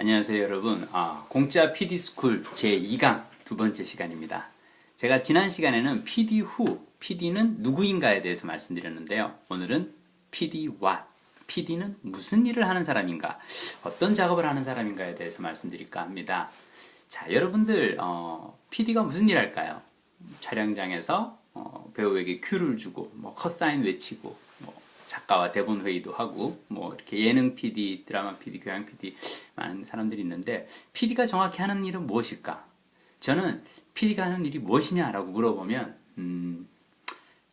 안녕하세요 여러분. 아, 공짜 PD스쿨 제2강 두 번째 시간입니다. 제가 지난 시간에는 PD 후 PD는 누구인가에 대해서 말씀드렸는데요. 오늘은 PD와 PD는 무슨 일을 하는 사람인가 어떤 작업을 하는 사람인가에 대해서 말씀드릴까 합니다. 자 여러분들 어, PD가 무슨 일 할까요? 촬영장에서 어, 배우에게 큐를 주고 뭐 컷사인 외치고 뭐 작가와 대본 회의도 하고 뭐 이렇게 예능 PD, 드라마 PD, 교양 PD 많은 사람들이 있는데 PD가 정확히 하는 일은 무엇일까? 저는 PD가 하는 일이 무엇이냐라고 물어보면 음,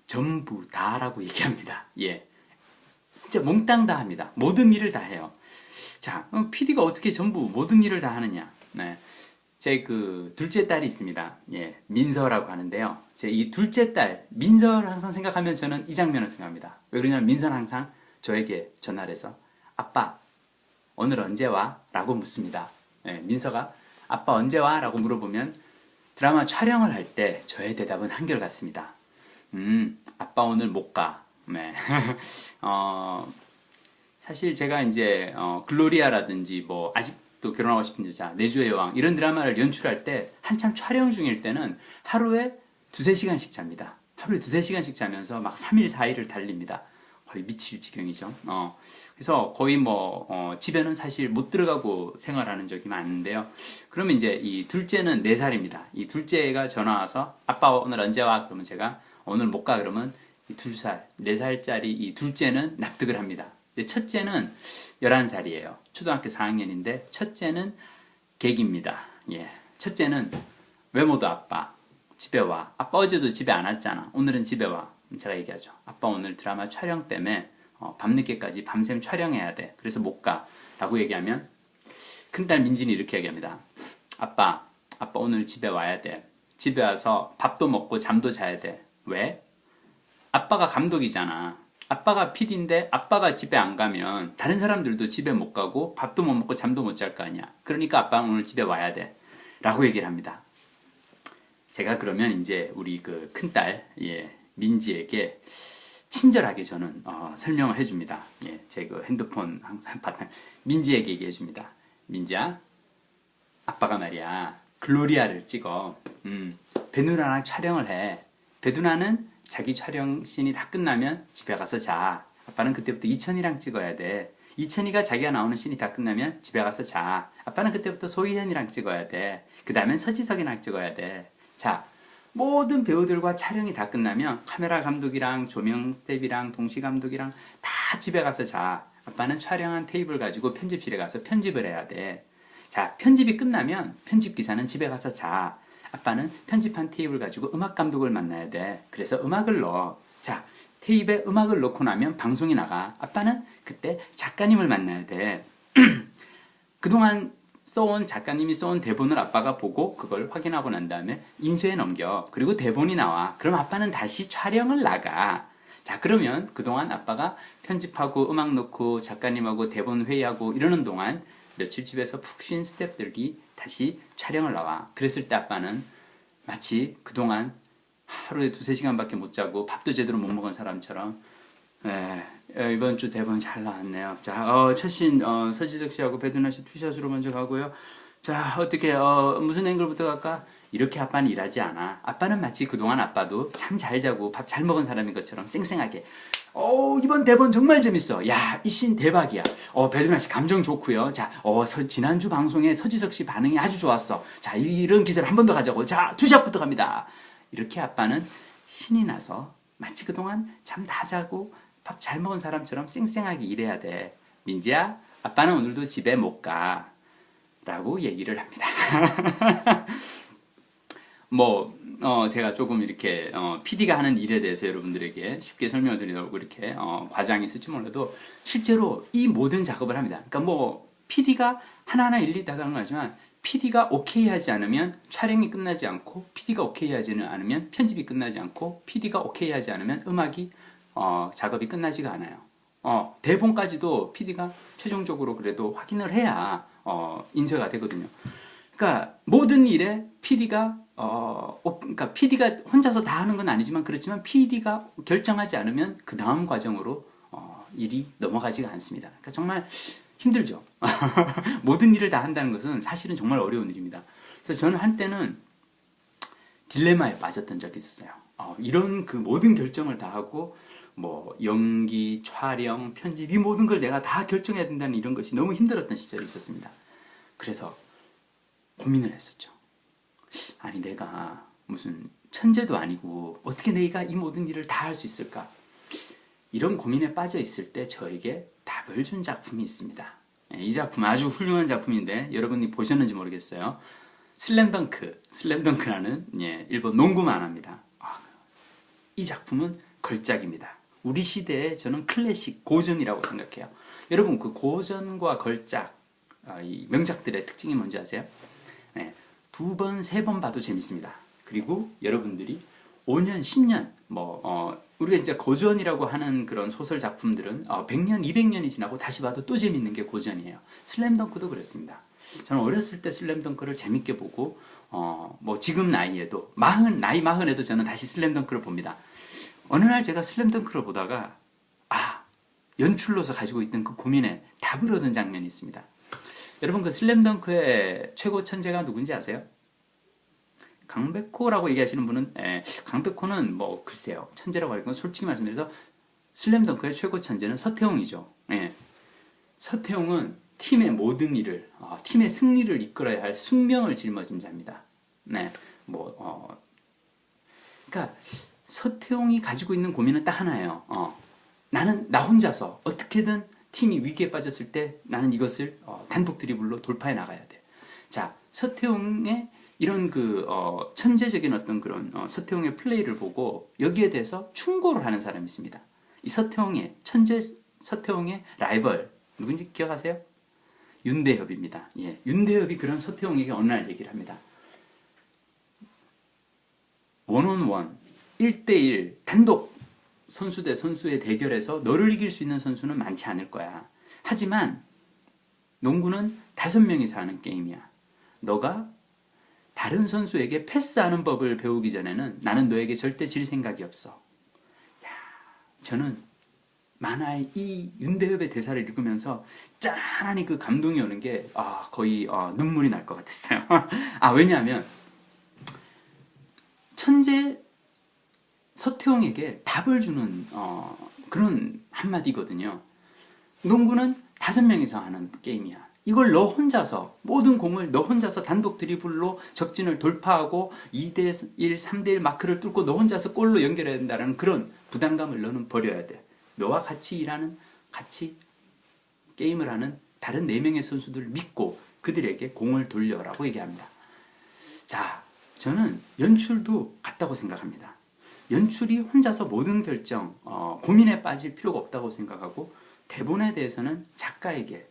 전부 다라고 얘기합니다. 예, 진짜 몽땅 다 합니다. 모든 일을 다 해요. 자, PD가 어떻게 전부 모든 일을 다 하느냐? 네. 제 그 둘째 딸이 있습니다. 예, 민서라고 하는데요. 제 이 둘째 딸 민서를 항상 생각하면 저는 이 장면을 생각합니다. 왜 그러냐면 민서는 항상 저에게 전화를 해서 아빠 오늘 언제 와? 라고 묻습니다. 예, 민서가 아빠 언제 와? 라고 물어보면 드라마 촬영을 할 때 저의 대답은 한결같습니다. 음, 아빠 오늘 못 가. 네. 어, 사실 제가 이제 어, 글로리아라든지 뭐 아직 도 결혼하고 싶은 여자, 내주의 여왕 이런 드라마를 연출할 때 한참 촬영 중일 때는 하루에 두세 시간씩 잡니다. 하루에 두세 시간씩 자면서 막 3일, 4일을 달립니다. 거의 미칠 지경이죠. 어, 그래서 거의 뭐, 어, 집에는 사실 못 들어가고 생활하는 적이 많은데요. 그러면 이제 이 둘째는 4살입니다. 이 둘째가 전화 와서 아빠 오늘 언제 와? 그러면 제가 오늘 못 가. 그러면 이두 살, 네 살짜리 이 둘째는 납득을 합니다. 첫째는 11살이에요. 초등학교 4학년인데 첫째는 객입니다. 예. 첫째는 외모도 아빠, 집에 와. 아빠 어제도 집에 안 왔잖아. 오늘은 집에 와. 제가 얘기하죠. 아빠 오늘 드라마 촬영 때문에 어, 밤늦게까지 밤샘 촬영해야 돼. 그래서 못 가. 라고 얘기하면 큰딸 민진이 이렇게 얘기합니다. 아빠, 아빠 오늘 집에 와야 돼. 집에 와서 밥도 먹고 잠도 자야 돼. 왜? 아빠가 감독이잖아. 아빠가 PD인데 아빠가 집에 안 가면 다른 사람들도 집에 못 가고 밥도 못 먹고 잠도 못 잘 거 아니야. 그러니까 아빠 오늘 집에 와야 돼. 라고 얘기를 합니다. 제가 그러면 이제 우리 그 큰딸, 예, 민지에게 친절하게 저는 어, 설명을 해줍니다. 예, 제 그 핸드폰 항상 바탕 민지에게 얘기해 줍니다. 민지야, 아빠가 말이야 글로리아를 찍어. 음, 배누나랑 촬영을 해. 배누나는 자기 촬영 씬이 다 끝나면 집에 가서 자. 아빠는 그때부터 이천이랑 찍어야 돼. 이천이가 자기가 나오는 씬이 다 끝나면 집에 가서 자. 아빠는 그때부터 소희현이랑 찍어야 돼. 그 다음엔 서지석이랑 찍어야 돼. 자, 모든 배우들과 촬영이 다 끝나면 카메라 감독이랑 조명 스텝이랑 동시 감독이랑 다 집에 가서 자. 아빠는 촬영한 테이블 가지고 편집실에 가서 편집을 해야 돼. 자, 편집이 끝나면 편집 기사는 집에 가서 자. 아빠는 편집한 테이블 가지고 음악 감독을 만나야 돼. 그래서 음악을 넣어. 자, 테이프에 음악을 넣고 나면 방송이 나가. 아빠는 그때 작가님을 만나야 돼. 그동안 써온 작가님이 써온 대본을 아빠가 보고 그걸 확인하고 난 다음에 인쇄에 넘겨. 그리고 대본이 나와. 그럼 아빠는 다시 촬영을 나가. 자, 그러면 그동안 아빠가 편집하고 음악 넣고 작가님하고 대본 회의하고 이러는 동안 며칠 집에서 푹 쉰 스탭들이 다시 촬영을 나와. 그랬을 때 아빠는 마치 그동안 하루에 두세 시간밖에 못 자고 밥도 제대로 못 먹은 사람처럼 에, 이번 주 대본 잘 나왔네요. 자, 어, 첫신 어, 서지석 씨하고 배두나 씨 투샷으로 먼저 가고요. 자, 어떻게 어, 무슨 앵글부터 갈까? 이렇게 아빠는 일하지 않아. 아빠는 마치 그동안 아빠도 참잘 자고 밥 잘 먹은 사람인 것처럼 쌩쌩하게. 어, 이번 대본 정말 재밌어. 야, 이 씬 대박이야. 어, 배두나 씨 감정 좋고요. 자, 어, 서, 지난주 방송에 서지석 씨 반응이 아주 좋았어. 자, 이런 기사를 한 번 더 가자고. 자, 투샷부터 갑니다. 이렇게 아빠는 신이 나서 마치 그동안 잠 다 자고 밥 잘 먹은 사람처럼 쌩쌩하게 일해야 돼. 민지야, 아빠는 오늘도 집에 못 가. 라고 얘기를 합니다. 뭐, 어, 제가 조금 이렇게, 어, PD가 하는 일에 대해서 여러분들에게 쉽게 설명을 드리려고 이렇게, 어, 과장이 있을지 몰라도, 실제로 이 모든 작업을 합니다. 그러니까 뭐, PD가 하나하나 일일이 다 가는 거지만, PD가 오케이 하지 않으면 촬영이 끝나지 않고, PD가 오케이 하지는 않으면 편집이 끝나지 않고, PD가 오케이 하지 않으면 음악이, 어, 작업이 끝나지가 않아요. 어, 대본까지도 PD가 최종적으로 그래도 확인을 해야, 어, 인쇄가 되거든요. 그러니까 모든 일에 PD가 어, 그러니까 PD가 혼자서 다 하는 건 아니지만 그렇지만 PD가 결정하지 않으면 그 다음 과정으로 어, 일이 넘어가지가 않습니다. 그러니까 정말 힘들죠. 모든 일을 다 한다는 것은 사실은 정말 어려운 일입니다. 그래서 저는 한때는 딜레마에 빠졌던 적이 있었어요. 어, 이런 그 모든 결정을 다 하고 뭐 연기, 촬영, 편집 이 모든 걸 내가 다 결정해야 된다는 이런 것이 너무 힘들었던 시절이 있었습니다. 그래서 고민을 했었죠. 아니 내가 무슨 천재도 아니고 어떻게 내가 이 모든 일을 다 할 수 있을까? 이런 고민에 빠져 있을 때 저에게 답을 준 작품이 있습니다. 예, 이 작품 아주 훌륭한 작품인데 여러분이 보셨는지 모르겠어요. 슬램덩크, 슬램덩크라는 예, 일본 농구 만화입니다. 아, 이 작품은 걸작입니다. 우리 시대의 저는 클래식 고전이라고 생각해요. 여러분 그 고전과 걸작 아, 이 명작들의 특징이 뭔지 아세요? 네, 두 번, 세 번 봐도 재밌습니다. 그리고 여러분들이 5년, 10년, 뭐, 어, 우리가 이제 고전이라고 하는 그런 소설 작품들은 어, 100년, 200년이 지나고 다시 봐도 또 재밌는 게 고전이에요. 슬램덩크도 그렇습니다. 저는 어렸을 때 슬램덩크를 재밌게 보고, 어, 뭐 지금 나이에도, 마흔, 나이 마흔에도 저는 다시 슬램덩크를 봅니다. 어느 날 제가 슬램덩크를 보다가, 아, 연출로서 가지고 있던 그 고민에 답을 얻은 장면이 있습니다. 여러분 그 슬램덩크의 최고 천재가 누군지 아세요? 강백호라고 얘기하시는 분은 예, 강백호는 뭐 글쎄요 천재라고 할 건 솔직히 말씀드려서 슬램덩크의 최고 천재는 서태웅이죠. 예. 서태웅은 팀의 모든 일을 어, 팀의 승리를 이끌어야 할 숙명을 짊어진 자입니다. 네, 뭐 어, 그러니까 서태웅이 가지고 있는 고민은 딱 하나예요. 어, 나는 나 혼자서 어떻게든 팀이 위기에 빠졌을 때 나는 이것을 어, 단독 드리블로 돌파해 나가야 돼. 자, 서태웅의 이런 그 어, 천재적인 어떤 그런 어, 서태웅의 플레이를 보고 여기에 대해서 충고를 하는 사람이 있습니다. 이 서태웅의 천재 서태웅의 라이벌 누군지 기억하세요? 윤대협입니다. 예, 윤대협이 그런 서태웅에게 어느 날 얘기를 합니다. 원온원 1대1 단독 선수 대 선수의 대결에서 너를 이길 수 있는 선수는 많지 않을 거야. 하지만 농구는 다섯 명이서 하는 게임이야. 너가 다른 선수에게 패스하는 법을 배우기 전에는 나는 너에게 절대 질 생각이 없어. 야, 저는 만화의 이 윤대엽의 대사를 읽으면서 짠하니 그 감동이 오는 게 아, 거의 어, 눈물이 날 것 같았어요. 아 왜냐하면 천재 서태웅에게 답을 주는 어, 그런 한마디거든요. 농구는 다섯 명이서 하는 게임이야. 이걸 너 혼자서 모든 공을 너 혼자서 단독 드리블로 적진을 돌파하고 2대 1, 3대 1 마크를 뚫고 너 혼자서 골로 연결해야 된다는 그런 부담감을 너는 버려야 돼. 너와 같이 일하는 같이 게임을 하는 다른 4명의 선수들을 믿고 그들에게 공을 돌려라고 얘기합니다. 자, 저는 연출도 같다고 생각합니다. 연출이 혼자서 모든 결정, 어, 고민에 빠질 필요가 없다고 생각하고 대본에 대해서는 작가에게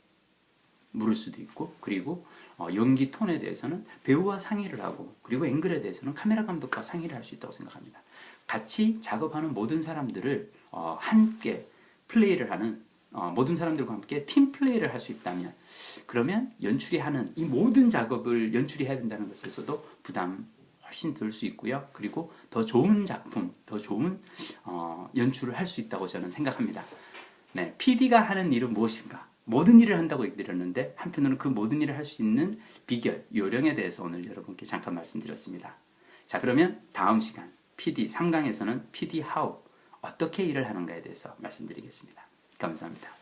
물을 수도 있고 그리고 어, 연기 톤에 대해서는 배우와 상의를 하고 그리고 앵글에 대해서는 카메라 감독과 상의를 할 수 있다고 생각합니다. 같이 작업하는 모든 사람들을 어, 함께 플레이를 하는 어, 모든 사람들과 함께 팀 플레이를 할 수 있다면 그러면 연출이 하는 이 모든 작업을 연출이 해야 된다는 것에서도 부담 훨씬 덜수 있고요. 그리고 더 좋은 작품, 더 좋은 어, 연출을 할 수 있다고 저는 생각합니다. 네, PD가 하는 일은 무엇인가? 모든 일을 한다고 얘기드렸는데 한편으로는 그 모든 일을 할 수 있는 비결, 요령에 대해서 오늘 여러분께 잠깐 말씀드렸습니다. 자 그러면 다음 시간 PD 3강에서는 PD how 어떻게 일을 하는가에 대해서 말씀드리겠습니다. 감사합니다.